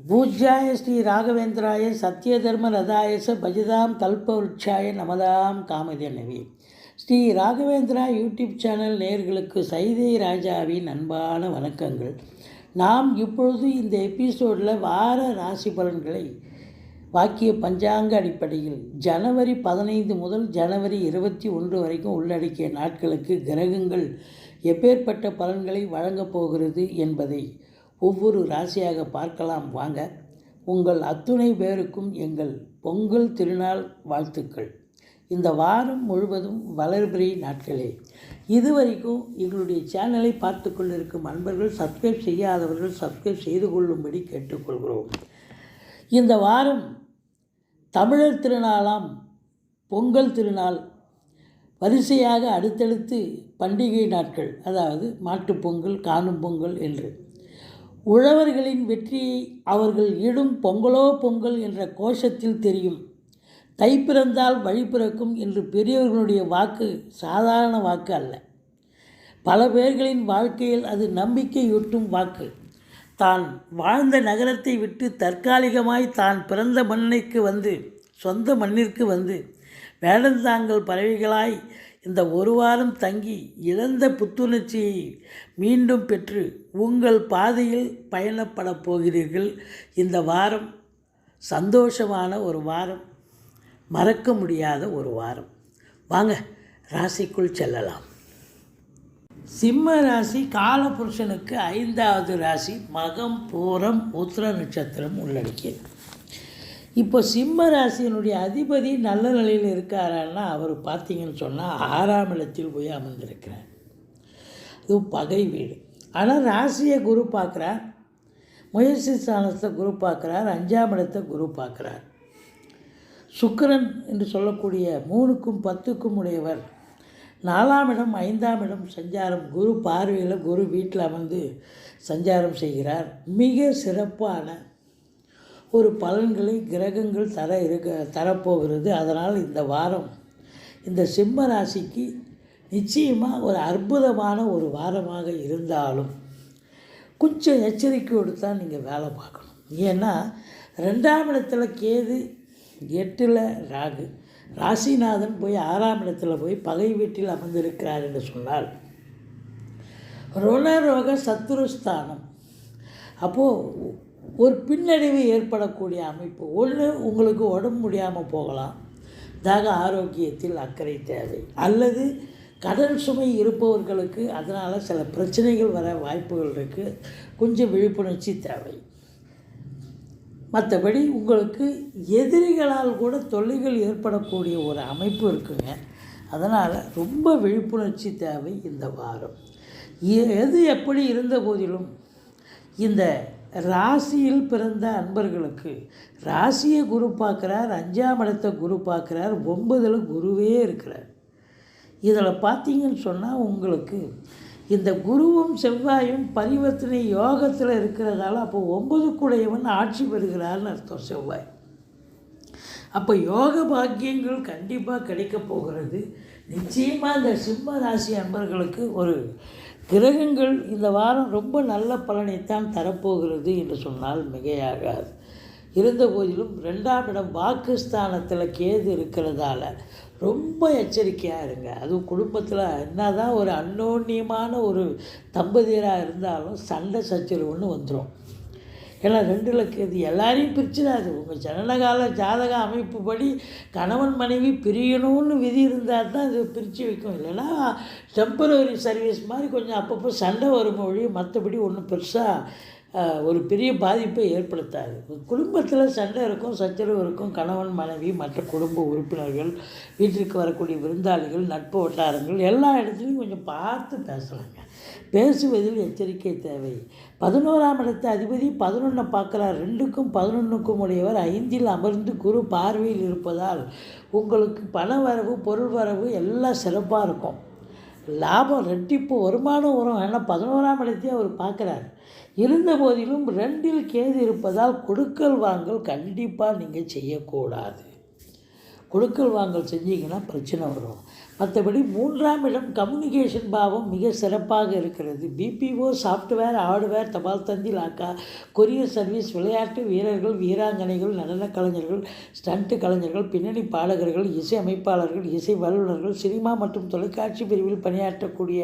பூஜ்யாய ஸ்ரீ ராகவேந்திராய சத்யதர்ம ரதாயச பஜதாம் கல்பவருட்சாய நமதாம் காமதேனவி ஸ்ரீ ராகவேந்திரா யூடியூப் சேனல் நேர்களுக்கு சைதை ராஜாவின் அன்பான வணக்கங்கள். நாம் இப்பொழுது இந்த எபிசோடில் வார ராசி பலன்களை வாக்கிய பஞ்சாங்க அடிப்படையில் ஜனவரி பதினைந்து முதல் ஜனவரி இருபத்தி ஒன்று வரைக்கும் உள்ளடக்கிய நாட்களுக்கு கிரகங்கள் எப்பேற்பட்ட பலன்களை வழங்கப் போகிறது என்பதை ஒவ்வொரு ராசியாக பார்க்கலாம். வாங்க உங்கள் அத்துணை பேருக்கும் எங்கள் பொங்கல் திருநாள் வாழ்த்துக்கள். இந்த வாரம் முழுவதும் வளர்பிறை நாட்களே. இதுவரைக்கும் எங்களுடைய சேனலை பார்த்து கொண்டிருக்கும் அன்பர்கள் சப்ஸ்கிரைப் செய்யாதவர்கள் சப்ஸ்கிரைப் செய்து கொள்ளும்படி கேட்டுக்கொள்கிறோம். இந்த வாரம் தமிழர் திருநாளாம் பொங்கல் திருநாள். வரிசையாக அடுத்தடுத்து பண்டிகை நாட்கள் அதாவது மாட்டுப்பொங்கல் காணும் பொங்கல் என்று. உழவர்களின் வெற்றி அவர்கள் இடும் பொங்கலோ பொங்கல் என்ற கோஷத்தில் தெரியும். தை பிறந்தால் வழி பிறக்கும் என்று பெரியவர்களுடைய வாக்கு சாதாரண வாக்கு அல்ல. பல பேர்களின் வாழ்க்கையில் அது நம்பிக்கையூட்டும் வாக்கு. தான் வாழ்ந்த நகரத்தை விட்டு தற்காலிகமாய் தான் பிறந்த மண்ணிற்கு வந்து சொந்த மண்ணிற்கு வந்து வேடந்தாங்கள் பறவைகளாய் இந்த ஒரு வாரம் தங்கி இழந்த புத்துணர்ச்சியை மீண்டும் பெற்று உங்கள் பாதையில் பயணப்படப் போகிறீர்கள். இந்த வாரம் சந்தோஷமான ஒரு வாரம் மறக்க முடியாத ஒரு வாரம். வாங்க ராசிக்குள் செல்லலாம். சிம்ம ராசி காலபுருஷனுக்கு ஐந்தாவது ராசி மகம் பூரம் உத்திர நட்சத்திரம் உள்ளடக்கியது. இப்போ சிம்ம ராசியினுடைய அதிபதி நல்ல நிலையில் இருக்காரான்னா அவர் பார்த்தீங்கன்னு சொன்னால் ஆறாம் இடத்தில் போய் அமர்ந்திருக்கிறார். இது பகை வீடு. ஆனால் ராசியை குரு பார்க்குறார். முயற்சி ஸ்தானத்தை குரு பார்க்குறார். அஞ்சாம் இடத்தை குரு பார்க்குறார். சுக்கரன் என்று சொல்லக்கூடிய மூணுக்கும் பத்துக்கும் உடையவர். நாலாம் இடம் ஐந்தாம் இடம் சஞ்சாரம். குரு பார்வையில் குரு வீட்டில் அமர்ந்து சஞ்சாரம் செய்கிறார். மிக சிறப்பான ஒரு பலன்களை கிரகங்கள் தர இருக்க தரப்போகிறது. அதனால் இந்த வாரம் இந்த சிம்ம ராசிக்கு நிச்சயமாக ஒரு அற்புதமான ஒரு வாரமாக இருந்தாலும் கொஞ்சம் எச்சரிக்கையோடு தான் நீங்கள் வேலை பார்க்கணும். ஏன்னா ரெண்டாம் இடத்துல கேது எட்டில் ராகு. ராசிநாதன் போய் ஆறாம் இடத்துல போய் பகை வீட்டில் அமர்ந்திருக்கிறார் என்று சொன்னால் ருணரோக சத்துருஸ்தானம் அப்போது ஒரு பின்னடைவு ஏற்படக்கூடிய அமைப்பு. ஒன்று உங்களுக்கு உடம்பு முடியாமல் போகலாம். தாக ஆரோக்கியத்தில் அக்கறை தேவை. அல்லது கடன் சுமை இருப்பவர்களுக்கு அதனால் சில பிரச்சனைகள் வர வாய்ப்புகள் இருக்குது கொஞ்சம் விழிப்புணர்ச்சி தேவை. மற்றபடி உங்களுக்கு எதிரிகளால் கூட தொல்லைகள் ஏற்படக்கூடிய ஒரு அமைப்பு இருக்குங்க. அதனால் ரொம்ப விழிப்புணர்ச்சி தேவை இந்த வாரம். எது எப்படி இருந்த போதிலும் இந்த ராசியில் பிறந்த அன்பர்களுக்கு ராசியை குரு பார்க்குறார் அஞ்சாம் இடத்தை குரு பார்க்குறார் ஒன்பதில் குருவே இருக்கிறார். இதில் பார்த்தீங்கன்னு சொன்னால் உங்களுக்கு இந்த குருவும் செவ்வாயும் பரிவர்த்தனை யோகத்தில் இருக்கிறதால அப்போ ஒன்பது கூடையவன் ஆட்சி பெறுகிறார்னு அர்த்தம் செவ்வாய். அப்போ யோக பாக்கியங்கள் கண்டிப்பாக கிடைக்க போகிறது. நிச்சயமாக இந்த சிம்ம ராசி அன்பர்களுக்கு ஒரு கிரகங்கள் இந்த வாரம் ரொம்ப நல்ல பலனைத்தான் தரப்போகிறது என்று சொன்னால் மிகையாகாது. இருந்த போதிலும் ரெண்டாம் இடம் வாக்குஸ்தானத்தில் கேது இருக்கிறதால ரொம்ப எச்சரிக்கையாக இருங்க. அதுவும் குடும்பத்தில் என்ன தான் ஒரு அன்னோன்யமான ஒரு தம்பதியராக இருந்தாலும் சண்டை சச்சரவுன்னு வந்துடும் ஏன்னா ரெண்டில் இது எல்லாரையும் பிரிச்சிடாது உங்கள் ஜனனகால ஜாதக அமைப்புப்படி கணவன் மனைவி பிரியணும்னு விதி இருந்தால் தான் இது பிரித்து வைக்கும். இல்லைன்னா டெம்பரவரி சர்வீஸ் மாதிரி கொஞ்சம் அப்பப்போ சண்டை வரும் மொழி மற்றபடி ஒன்றும் பெருசாக ஒரு பெரிய பாதிப்பை ஏற்படுத்தாது. குடும்பத்தில் சண்டை இருக்கும் சச்சரவு இருக்கும். கணவன் மனைவி மற்ற குடும்ப உறுப்பினர்கள் வீட்டிற்கு வரக்கூடிய விருந்தாளிகள் நட்பு வட்டாரங்கள் எல்லா இடத்துலையும் கொஞ்சம் பார்த்து பேசலாங்க. பேசுவதில் எச்சரிக்கை தேவை. பதினோராம் இடத்து அதிபதி பதினொன்றை பார்க்குறார். ரெண்டுக்கும் பதினொன்றுக்கும் உடையவர் ஐந்தில் அமர்ந்து குரு பார்வையில் இருப்பதால் உங்களுக்கு பண வரவு பொருள் வரவு எல்லாம் சிறப்பாக இருக்கும். லாபம் ரெட்டிப்பு வருமானம் வரும். ஏன்னா பதினோராம் இடத்தையும் அவர் பார்க்குறாரு. இருந்த போதிலும் ரெண்டில் கேது இருப்பதால் கொடுக்கல் வாங்கல் கண்டிப்பாக நீங்கள் செய்யக்கூடாது. கொடுக்கல் வாங்கல் செஞ்சீங்கன்னா பிரச்சனை வரும். மற்றபடி மூன்றாம் இடம் கம்யூனிகேஷன் பாவம் மிக சிறப்பாக இருக்கிறது. பிபிஓ சாஃப்ட்வேர் ஹார்ட்வேர் தபால் தந்தி லாக்கா கொரியர் சர்வீஸ் விளையாட்டு வீரர்கள் வீராங்கனைகள் நடனக் கலைஞர்கள் ஸ்டண்ட் கலைஞர்கள் பின்னணி பாடகர்கள் இசை அமைப்பாளர்கள் இசை வல்லுநர்கள் சினிமா மற்றும் தொலைக்காட்சி பிரிவில் பணியாற்றக்கூடிய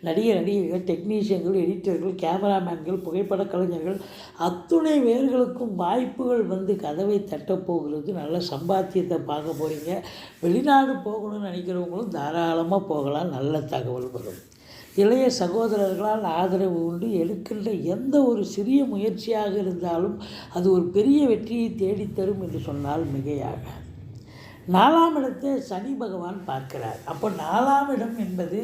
நடிகர் நடிகைகள் டெக்னீஷியன்கள் எடிட்டர்கள் கேமராமேன்கள் புகைப்பட கலைஞர்கள் அத்துணை வேர்களுக்கும் வாய்ப்புகள் வந்து கதவை தட்டப்போகிறது நல்ல சம்பாத்தியத்தை பார்க்க போகிறீங்க வெளிநாடு போகணும்னு நினைக்கிறவங்களும் தாராளமாக போகலாம். நல்ல தகவல் வரும். இளைய சகோதரர்களால் ஆதரவு உண்டு. எடுக்கின்ற எந்த ஒரு சிறிய முயற்சியாக இருந்தாலும் அது ஒரு பெரிய வெற்றியை தேடித்தரும் என்று சொன்னால் மிகையாக. நாலாம் இடத்தை சனி பகவான் பார்க்கிறார். அப்போ நாலாம் இடம் என்பது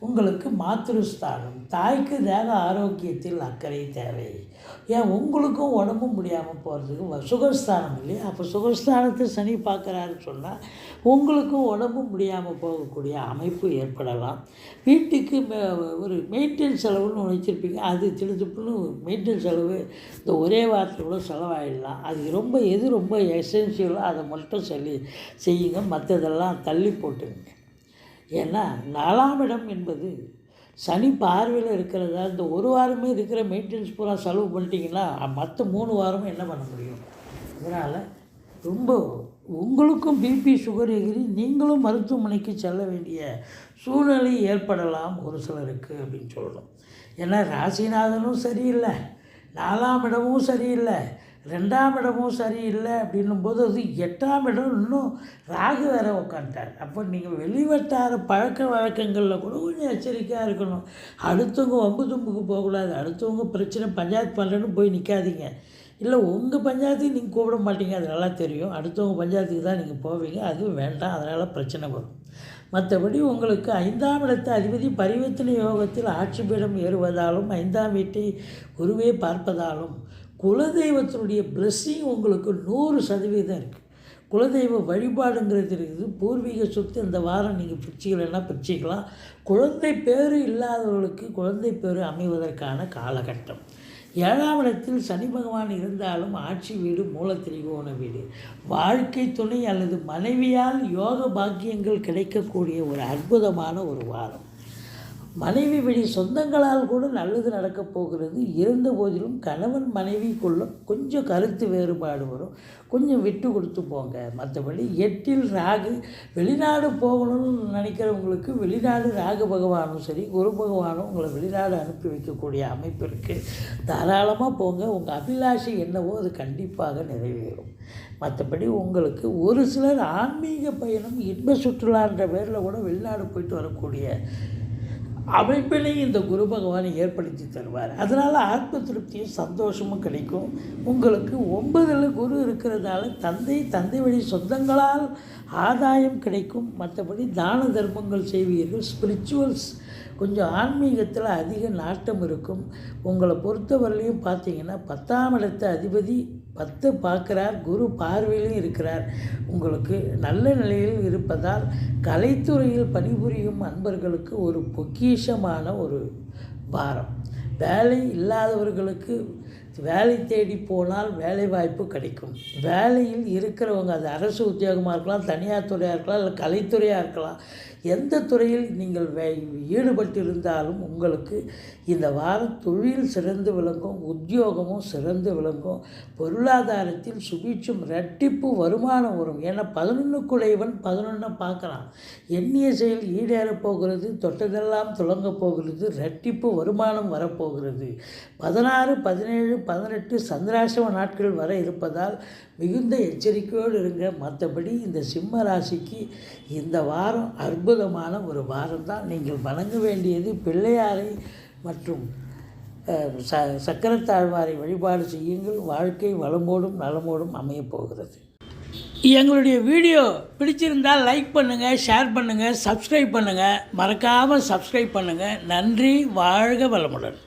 உங்களுக்கு மாத்திருஸ்தானம். தாய்க்கு தேக ஆரோக்கியத்தில் அக்கறை தேவை. ஏன்? உங்களுக்கும் உடம்பு முடியாமல் போகிறதுக்கு சுகஸ்தானம் இல்லையா? அப்போ சுகஸ்தானத்தை சனி பார்க்குறாருன்னு சொன்னால் உங்களுக்கும் உடம்பு முடியாமல் போகக்கூடிய அமைப்பு ஏற்படலாம். வீட்டுக்கு ஒரு மெயின்டெனன்ஸ் செலவுன்னு ஒன்று வச்சுருப்பீங்க. அது திடுத்துப்புன்னு மெயின்டெனன்ஸ் செலவு இந்த ஒரே வாரத்தில் கூட செலவாயிடலாம். அது ரொம்ப எது ரொம்ப எசென்சியலோ அதை மட்டும் சொல்லி செய்யுங்க. மற்றதெல்லாம் தள்ளி போட்டுங்க. ஏன்னா நாலாம் இடம் என்பது சனி பார்வையில் இருக்கிறதா இந்த ஒரு வாரமே இருக்கிற மெயின்டெனன்ஸ் பூரா செலவு பண்ணிட்டீங்கன்னா மற்ற மூணு வாரமும் என்ன பண்ண முடியும்? அதனால் ரொம்ப உங்களுக்கும் பிபி சுகர் எகிரி நீங்களும் மருத்துவமனைக்கு செல்ல வேண்டிய சூழ்நிலை ஏற்படலாம் ஒரு சிலருக்கு அப்படின்னு சொல்லணும். ஏன்னா ராசிநாதனும் சரியில்லை நாலாம் இடமும் சரியில்லை ரெண்டாம் இடமும் சரியில்லை அப்படின்னும் போது அது எட்டாம் இடம் இன்னும் ராகு வேற உட்காந்துட்டார் அப்போ நீங்கள் வெளிவட்டார பழக்க வழக்கங்களில் கூட கொஞ்சம் எச்சரிக்கையாக இருக்கணும். அடுத்தவங்க வம்பு தும்புக்கு போகக்கூடாது. அடுத்தவங்க பிரச்சனை பஞ்சாயத்து பண்ணுறேன்னு போய் நிற்காதீங்க இல்லை உங்கள் பஞ்சாயத்துக்கு நீங்கள் கூப்பிட மாட்டீங்க. அது நல்லா தெரியும். அடுத்தவங்க பஞ்சாயத்துக்கு தான் நீங்கள் போவீங்க. அதுவும் வேண்டாம். அதனால் பிரச்சனை வரும். மற்றபடி உங்களுக்கு ஐந்தாம் இடத்து அதிபதி பரிவர்த்தனை யோகத்தில் ஆட்சி பீடம் ஏறுவதாலும் ஐந்தாம் வீட்டை குருவே பார்ப்பதாலும் குலதெய்வத்தினுடைய பிளஸ்ஸிங் உங்களுக்கு நூறு சதவீதம் இருக்குது குலதெய்வ வழிபாடுங்கிறது இருக்குது. பூர்வீக சொத்து இந்த வாரம் நீங்கள் பிரிச்சிக்கலைன்னா பிரிச்சிக்கலாம். குழந்தை பேர் இல்லாதவர்களுக்கு குழந்தை பேர் அமைவதற்கான காலகட்டம். ஏழாம் இடத்தில் சனி பகவான் இருந்தாலும் ஆட்சி வீடு மூலத்திரிகோண வீடு. வாழ்க்கை துணை அல்லது மனைவியால் யோக பாக்கியங்கள் கிடைக்கக்கூடிய ஒரு அற்புதமான ஒரு வாரம். மனைவி வழி சொந்தங்களால் கூட நல்லது நடக்கப் போகிறது. இருந்த போதிலும் கணவன் மனைவிக்குள்ள கொஞ்சம் கருத்து வேறுபாடு வரும். கொஞ்சம் விட்டு கொடுத்து போங்க. மற்றபடி எட்டில் ராகு வெளிநாடு போகணும்னு நினைக்கிறவங்களுக்கு வெளிநாடு ராகு பகவானும் சரி குரு பகவானும் உங்களை வெளிநாடு அனுப்பி வைக்கக்கூடிய அமைப்பு இருக்குது தாராளமாக போங்க. உங்கள் அபிலாஷை என்னவோ அது கண்டிப்பாக நிறைவேறும். மற்றபடி உங்களுக்கு ஒரு சிலர் ஆன்மீக பயணம் இன்ப சுற்றுலான்ற பேரில் கூட வெளிநாடு போயிட்டு வரக்கூடிய அமைப்பினை இந்த குரு பகவான் ஏற்படுத்தி தருவார். அதனால் ஆத்ம திருப்தியும் சந்தோஷமும் கிடைக்கும். உங்களுக்கு ஒன்பதில் குரு இருக்கிறதால தந்தை தந்தை வழி சொந்தங்களால் ஆதாயம் கிடைக்கும். மற்றபடி தான தர்மங்கள் செய்வீர்கள். ஸ்பிரிச்சுவல்ஸ் கொஞ்சம் ஆன்மீகத்தில் அதிக நாட்டம் இருக்கும். உங்களை பொறுத்தவரையிலையும் பார்த்தீங்கன்னா பத்தாம் இடத்து அதிபதி பத்து பார்க்குறார் குரு பார்வையிலும் இருக்கிறார். உங்களுக்கு நல்ல நிலையில் இருப்பதால் கலைத்துறையில் பணிபுரியும் அன்பர்களுக்கு ஒரு பொக்கிஷமான ஒரு பாரம். வேலை இல்லாதவர்களுக்கு வேலை தேடி போனால் வேலை வாய்ப்பு கிடைக்கும். வேலையில் இருக்கிறவங்க அது அரசு உத்தியோகமாக இருக்கலாம் தனியார் துறையாக இருக்கலாம் இல்லை கலைத்துறையாக இருக்கலாம் எந்த துறையில் நீங்கள் வே ஈடுபட்டிருந்தாலும் உங்களுக்கு இந்த வாரம் தொழில் சிறந்து விளங்கும் உத்தியோகமும் சிறந்து விளங்கும் பொருளாதாரத்தில் சுபீட்சம் ரெட்டிப்பு வருமானம் வரும். ஏன்னா பதினொன்றுக்குடையவன் பதினொன்றை பார்க்குறான். எண்ணிய செயல் ஈடேறப் போகிறது தொட்டதெல்லாம் துளங்கப் போகிறது ரெட்டிப்பு வருமானம் வரப்போகிறது. பதினாறு பதினேழு பதினெட்டு சந்திராசிரம நாட்கள் வர இருப்பதால் மிகுந்த எச்சரிக்கையோடு இருங்க. மற்றபடி இந்த சிம்ம ராசிக்கு இந்த வாரம் அற்புதமான ஒரு வாரம் தான் நீங்கள் வணங்க வேண்டியது பிள்ளையாரை மற்றும் ச சக்கரத்தாழ்வாரை வழிபாடு செய்யுங்கள். வாழ்க்கை வளமோடும் நலமோடும் அமையப் போகிறது. எங்களுடைய வீடியோ பிடிச்சிருந்தால் லைக் பண்ணுங்கள் ஷேர் பண்ணுங்கள் சப்ஸ்கிரைப் பண்ணுங்கள் மறக்காமல் சப்ஸ்கிரைப் பண்ணுங்கள் நன்றி வாழ்க வளமுடன்.